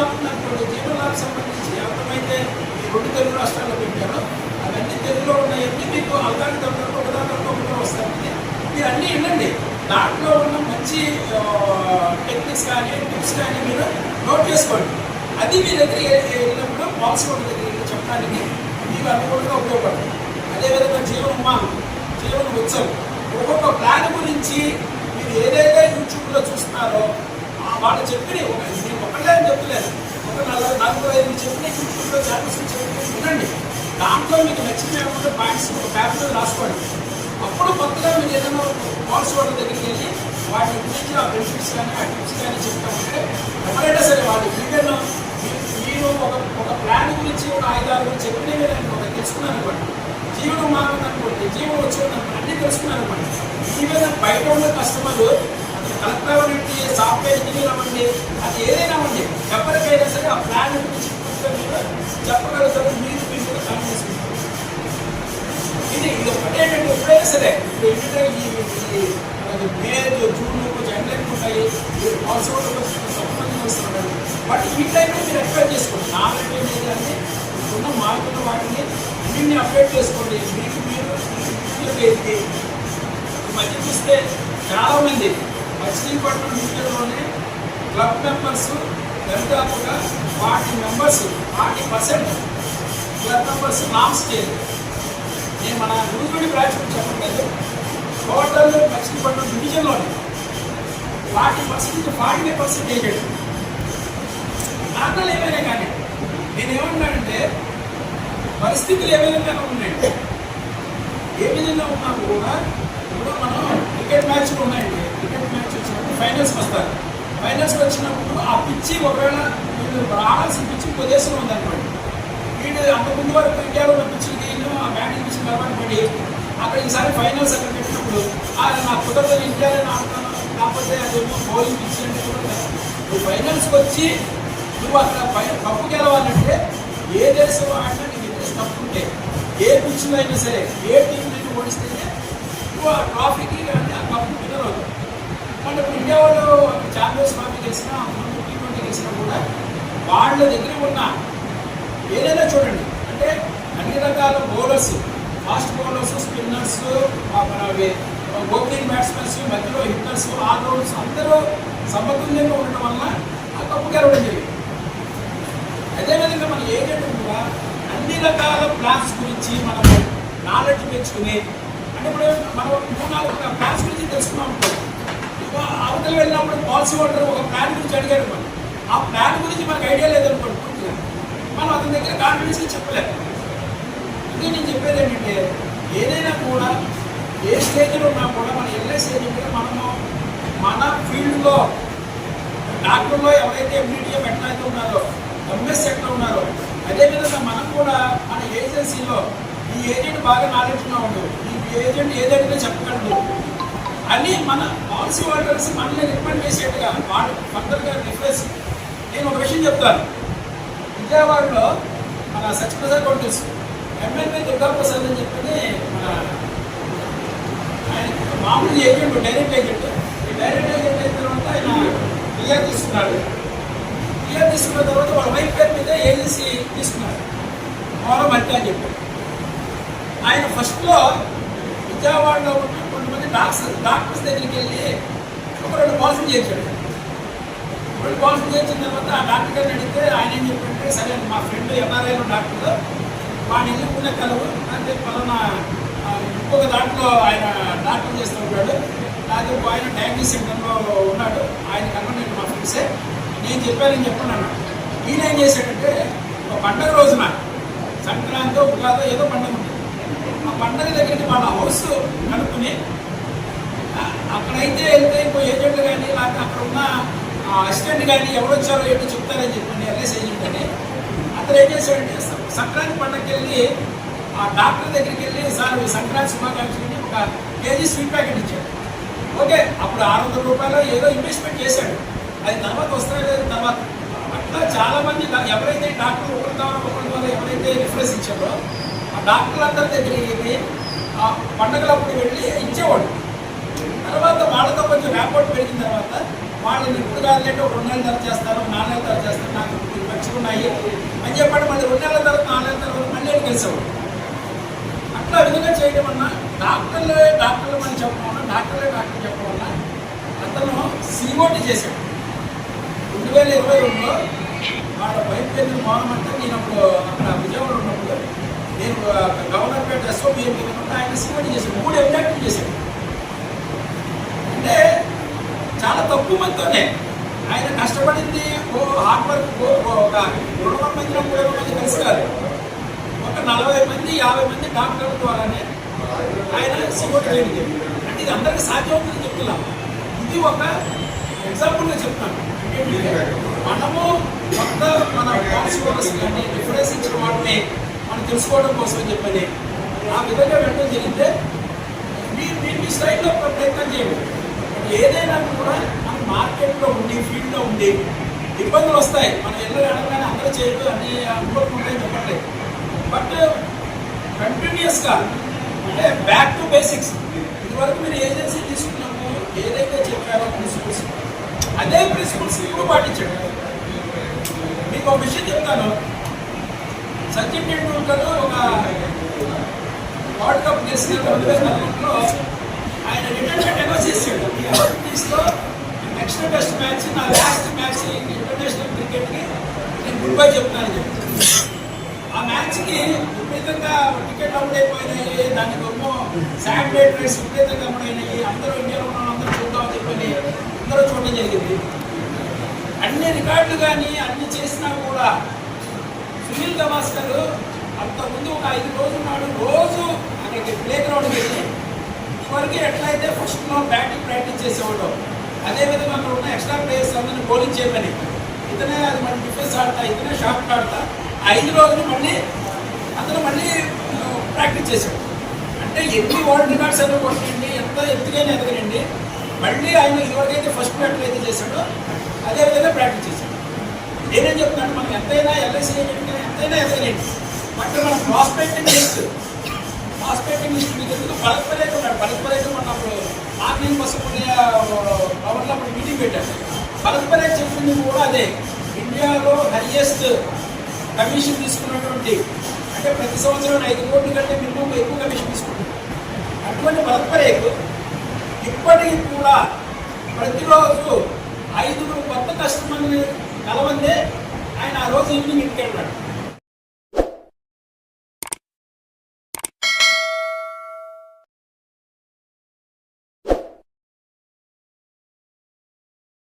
జీవనాలకు సంబంధించి ఎవరైతే ఈ రెండు తెలుగు రాష్ట్రాల్లో పెట్టారో అవన్నీ తెలుగులో ఉన్నాయన్నీ మీకు అవగాహన తప్పకుండా ఒకదాని తర్వాత ఒకటి వస్తాయి మీరు అన్నీ వినండి. దాంట్లో ఉన్న మంచి టెక్నిక్స్ కానీ టిప్స్ కానీ మీరు నోట్ చేసుకోండి. అది మీ దగ్గర వెళ్ళినప్పుడు పాలసీ వాళ్ళ దగ్గర వెళ్ళి చెప్పడానికి మీకు అనుకూలంగా ఉపయోగపడుతుంది. అదేవిధంగా జీవన ఉమానం జీవన ఉత్సవం. ఒక్కొక్క ప్లాన్ గురించి మీరు ఏదైతే యూట్యూబ్లో చూస్తున్నారో వాళ్ళు చెప్పిన ఒక నేను ఒకటే అని చెప్పలేదు ఒక నలభై నలుగురు ఐదు చెప్పిన యూట్యూబ్లో ఛానల్స్ చెప్పిన దాంట్లో మీకు నచ్చిన ఏమంటే పాయింట్స్ ఒక పేపర్ రాసుకోండి. అప్పుడు కొత్తగా మీరు ఏదైనా పాలసీ వాళ్ళ దగ్గరికి వెళ్ళి వాటి గురించి ఆ బెనిఫిట్స్ కానీ ఆ టిప్స్ కానీ చెప్తా ఉంటే ఎవరైనా సరే వాళ్ళు వీడియోలో మీరు ఒక ఒక ప్లాన్ గురించి ఒక ఆయుధాల గురించి చెప్పిన నేను ఒక తెలుసుకున్నాను అనుకోండి. జీవనం మారింది అనుకోండి జీవనం వచ్చిందనుకోండి అన్నీ తెలుసుకున్నాను అనుకోండి. ఈ విధంగా బయట ఉన్న కస్టమర్లు కలెక్టర్ అవ్వండి సాఫ్ట్వేర్ ఇంజనీర్ అవ్వండి అది ఏదైనా అవ్వండి ఎవరికైనా సరే ఆ ప్లాన్ గురించి చెప్పగలుగుతారు మీరు మీరు కూడా ప్లాన్ చేసుకుంటారు. ఇది ఇది ఒకటే ఏంటంటే ఎప్పుడైనా సరే ఇప్పుడు ఏంటంటే ఈ ఈ మనకి జూన్ కొంచెం ఉంటాయి పాలసీ సంబంధం వస్తున్నారు బట్ ఈ టైంలో మీరు అప్డేట్ చేసుకోండి. నా అప్డేట్ ఏంటంటే ఉన్న మార్కుల వాటిని దీన్ని అప్డేట్ చేసుకోండి. మీకు మీరు మధ్య చూస్తే చాలామంది మచిలీపట్నం డివిజన్లోనే క్లబ్ మెంబర్స్ దరిదాపుగా forty members forty percent club members norms చేయలేదు నేను మన గురుగుడి బ్రాంచ్ చెప్పట్లేదు. టోటల్ మచిలీపట్నం డివిజన్లోని forty percent forty percent agent దాంట్లో ఏమైనా కానీ నేను ఏమన్నానంటే పరిస్థితులు ఏ విధంగా ఉన్నాయండి ఏ విధంగా ఉన్నా కూడా ఇప్పుడు మనం క్రికెట్ మ్యాచ్లు ఉన్నాయండి. ఫైనల్స్కి వస్తారు. ఫైనల్స్కి వచ్చినప్పుడు ఆ పిచ్చి ఒకవేళ వీళ్ళు రావాల్సిన పిచ్చి ఇంకో దేశంలో ఉందనుకోండి. వీడు అంతకుముందు వరకు ఇండియాలో ఉన్న పిచ్చికి వీళ్ళు ఆ బ్యాటింగ్ పిచ్చి అలవాటు పడి అక్కడ ఈసారి ఫైనల్స్ అక్కడ పెట్టినప్పుడు నా కుదరదు ఇండియాలో ఆడుతాను కాకపోతే అదేమో బౌలింగ్ పిచ్చి అంటే కూడా నువ్వు ఫైనల్స్కి వచ్చి నువ్వు అక్కడ పై కప్పు గెలవాలంటే ఏ దేశం ఆడినా నీకు ఇంట్రెస్ట్ తప్పుంటే ఏ పిచ్చిలో అయినా సరే ఏ టీంలో నేను ఓడిస్తేనే నువ్వు ఆ ట్రాఫీకి కానీ ఆ కప్పు విన్నర్ అవుతావు అంటే ఇప్పుడు ఇండియా వాళ్ళు ఛాంపియన్స్ ట్రాఫీ చేసినా టీ ట్వంటీ చేసినా కూడా వాళ్ళ దగ్గర ఉన్న ఏదైనా చూడండి. అంటే అన్ని రకాల బౌలర్స్ ఫాస్ట్ బౌలర్స్ స్పిన్నర్స్ మన ఓపెనింగ్ బ్యాట్స్మెన్స్ మధ్యలో హిట్టర్స్ ఆల్రౌండర్స్ అందరూ సమతుల్యంగా ఉండటం వల్ల ఆ కప్పు గెలవడం జరిగింది. అదేవిధంగా మన ఏజెంట్ కూడా అన్ని రకాల ప్లాన్స్ గురించి మనం నాలెడ్జ్ పెంచుకుని అంటే ఇప్పుడు మనం మూడు నాలుగు ప్లాన్స్ గురించి తెలుసుకున్నాం అనుకో అవతల వెళ్ళినప్పుడు పాలసీ హోల్డర్ ఒక ప్లాన్ గురించి అడిగారు మనం ఆ ప్లాన్ గురించి మనకు ఐడియా లేదనుకోండి పూర్తిగా. మనం అతని దగ్గర కాన్ఫిడెన్స్గా చెప్పలేము ఇది నేను చెప్పేది ఏంటంటే ఏదైనా కూడా ఏ స్టేజ్లో ఉన్నా కూడా మన వెళ్ళే స్టేజ్ మనము మన ఫీల్డ్లో డాక్టర్లో ఎవరైతే ఎంబీటీఎం ఎట్లా అయితే ఉన్నారో ఎంఎస్ ఎట్లా ఉన్నారో అదేవిధంగా మనం కూడా మన ఏజెన్సీలో ఈ ఏజెంట్ బాగా నాలెడ్జ్గా ఉండదు ఈ ఏజెంట్ ఏదైతే చెప్పగలదు అని మన పాలసీ హోల్డర్స్ మనల్ని రికమెండ్ చేసేట్టుగా వాళ్ళు ఫర్దర్గా రిఫరెన్స్ నేను ఒక విషయం చెప్తాను. విజయవాడలో మన సత్యప్రసాద్ కూడా తెలుసు. ఎమ్మెల్యే దుర్గాప్రసాద్ అని చెప్పి మన ఆయన మామూలు ఏజెంట్ డైరెక్ట్ ఏజెంట్ ఈ డైరెక్ట్ ఏజెంట్ అయిన తర్వాత ఆయన క్లియర్ తీసుకున్నాడు. క్లియర్ తీసుకున్న తర్వాత వాళ్ళ వైఫ్ పేరు మీద ఏజెన్సీ తీసుకున్నాడు. మరో మట్టి అని చెప్పి ఆయన ఫస్ట్లో విజయవాడలో ఉన్న డాక్టర్ డాక్టర్స్ దగ్గరికి వెళ్ళి ఒక రెండు పాలసీ చేయించాడు. రెండు పాలసీ చేయించిన తర్వాత ఆ డాక్టర్ గారిని అడిగితే ఆయన ఏం చెప్పారంటే సరే మా ఫ్రెండ్ ఎంఆర్ఐలో డాక్టర్ వాడిని ఎన్నుకునే కలవు అంటే పలానా ఇంకొక దాంట్లో ఆయన డాక్టర్ చేస్తూ ఉంటాడు. అది ఆయన డయాగ్నోస్ సెంటర్లో ఉన్నాడు ఆయన కనుక మా ఫ్రెండ్సే. నేను చెప్పానని చెప్పండి ఈయన ఏం చేశాడంటే ఒక పండగ రోజున సంక్రాంతి ఉగాదో ఏదో పండగ ఉంది ఆ పండగ దగ్గరికి వాళ్ళ హౌస్ కనుక్కుని అక్కడైతే వెళ్తే ఇంకో ఏజెంట్ కానీ లేకపోతే అక్కడ ఉన్న అసిస్టెంట్ కానీ ఎవరు వచ్చారో ఏంటో చెప్తారని చెప్పండి ఎల్ఎస్ ఏజెంట్ అని. అతను ఏం చేశాడంటే సంక్రాంతి పండగకి వెళ్ళి ఆ డాక్టర్ దగ్గరికి వెళ్ళి సార్ సంక్రాంతి శుభాకాంక్షలు ఒక కేజీ స్వీట్ ప్యాకెట్ ఇచ్చాడు ఓకే అప్పుడు ఆరు వందల రూపాయలు ఏదో ఇన్వెస్ట్మెంట్ చేశాడు. అది తర్వాత వస్తాయో లేదో తర్వాత. అట్లా చాలామంది ఎవరైతే డాక్టర్ ఒకరి ద్వారా ఒకరి ద్వారా ఎవరైతే రిఫరెన్స్ ఇచ్చారో ఆ డాక్టర్ అందరి దగ్గరికి ఆ పండగలప్పుడు వెళ్ళి ఇచ్చేవాడు తర్వాత వాళ్ళతో కొంచెం ర్యాపోర్ట్ పెరిగిన తర్వాత వాళ్ళని ఇప్పుడు కాదులేంటే ఒక రెండు నెలల తర్వాత నాలుగు నెలల తర్వాత చేస్తారు నాకు ఇప్పుడు మంచిగా ఉన్నాయి అని చెప్పండి. మళ్ళీ రెండు నెలల తర్వాత నాలుగు నెలల తర్వాత మళ్ళీ వెళ్ళి కలిసేవాడు అట్లా విధంగా చేయడం వల్ల డాక్టర్లే డాక్టర్లు మనం చెప్పడం వల్ల డాక్టర్లే డాక్టర్ చెప్పడం వల్ల అతను సీఓటీ చేశాడు. రెండు వేల ఇరవై రెండులో వాళ్ళ బయట మౌనం అంటే నేను అప్పుడు అక్కడ విజయవాడ ఉన్నప్పుడు నేను గవర్నర్ పేట ఎస్ఓబిఎం ఉన్నప్పుడు ఆయన సీఓటీ చేశాడు. మూడు ఎండాక్టివ్ చేశాడు అంటే చాలా తక్కువ మందితోనే ఆయన కష్టపడింది ఓ హార్డ్ వర్క్ ఒక రెండు వందల మంది ముప్పై వందల మంది కలిసి కాదు. ఒక నలభై మంది యాభై మంది డాక్టర్ల ద్వారానే ఆయన సపోర్ట్ చేయడం అంటే ఇది అందరికీ సాధ్యం అవుతుందని చెప్తున్నాం. ఇది ఒక ఎగ్జాంపుల్గా చెప్తాను. మనము కొత్త మన కాన్స్టిట్యూన్స్ కానీ రిఫరెన్స్ ఇచ్చిన వాటిని మనం తెలుసుకోవడం కోసం చెప్పని ఆ విధంగా వెళ్ళడం జరిగితే మీ మీ స్టైల్లో ఒక ప్రయత్నం చేయండి. ఏదైనా కూడా మన మార్కెట్లో ఉండి ఫీల్డ్లో ఉండి ఇబ్బందులు వస్తాయి. మనం ఎల్లు అడగగానే అందరూ చేయదు అన్ని అనుభవం ఉంటాయని చెప్పట్లేదు. బట్ కంటిన్యూస్గా అంటే బ్యాక్ టు బేసిక్స్ ఇదివరకు మీరు ఏజెన్సీ తీసుకున్నప్పుడు ఏదైతే చెప్పారో ప్రిన్సిపల్స్ అదే ప్రిన్సిపల్స్ ఇప్పుడు పాటించండి. మీకు ఒక విషయం చెప్తాను. సచిన్ టెండూల్కర్ ఒక వరల్డ్ కప్ గెలిచిన రెండు వేల పదకొండులో ఆయన రిటైర్మెంట్ అనౌన్స్ టికెట్కి నేను గుడ్ బై చెప్తున్నాను చెప్పి. ఆ మ్యాచ్కి విపరీతంగా టికెట్ అవుట్ అయిపోయినాయి దాని గొప్ప శాటిలైట్ రేట్స్ విపరీతంగా అయినాయి అందరూ ఇండియాలో ఉన్న అందరూ చూద్దామని చెప్పని అందరూ చూడడం జరిగింది. అన్ని రికార్డులు కానీ అన్ని చేసినా కూడా సునీల్ గవాస్కర్ అంతకుముందు ఒక ఐదు రోజులు నాడు రోజు అక్కడికి ప్లే గ్రౌండ్ వెళ్ళి ఇదివరకు ఎట్లయితే ఫస్ట్లో బ్యాటింగ్ ప్రాక్టీస్ చేసేవాడు అదేవిధంగా అక్కడ ఉన్న ఎక్స్ట్రా ప్లేయర్స్ అందరినీ బౌలింగ్ చేయమని ఇతనే అది మళ్ళీ డిఫెన్స్ ఆడతా ఇతనే షార్ట్ ఆడతా. ఐదు రోజులు మళ్ళీ అతను మళ్ళీ ప్రాక్టీస్ చేశాడు. అంటే ఎన్ని వరల్డ్ రికార్డ్స్ అయినా కొట్టండి ఎంత ఎత్తుగానే ఎదగనండి. మళ్ళీ ఆయన ఇదివరకైతే ఫస్ట్ బ్యాట్లు అయితే చేశాడో అదేవిధంగా ప్రాక్టీస్ చేశాడు. నేనేం చెప్తున్నాను మనం ఎంతైనా ఎల్ఐసి ఏజెంట్ ఎంతైనా ఎదగలేండి బట్ మన ప్రాస్పెక్టింగ్ లిస్ట్ ప్రాస్పెక్టింగ్ లిస్ట్ మీకు ఎందుకు? పరస్పరేట్ ఉన్నాడు పరస్పరేట్ ఉన్నప్పుడు బస్సు కోసం పవర్లో అప్పుడు మీటింగ్ పెట్టాడు. పరస్పరేట్ చెప్పింది కూడా అదే. ఇండియాలో హైయెస్ట్ కమిషన్ తీసుకున్నటువంటి అంటే ప్రతి సంవత్సరం ఐదు కోట్ల కంటే మినిమం ఎక్కువ కమిషన్ తీసుకుంటుంది. అటువంటి పరస్పరేట్ ఇప్పటికీ కూడా ప్రతిరోజు ఐదుగురు కొత్త కస్టమర్ని కలవందే ఆయన ఆ రోజు ఈవినింగ్ ఇంటికి వెళ్ళాడు.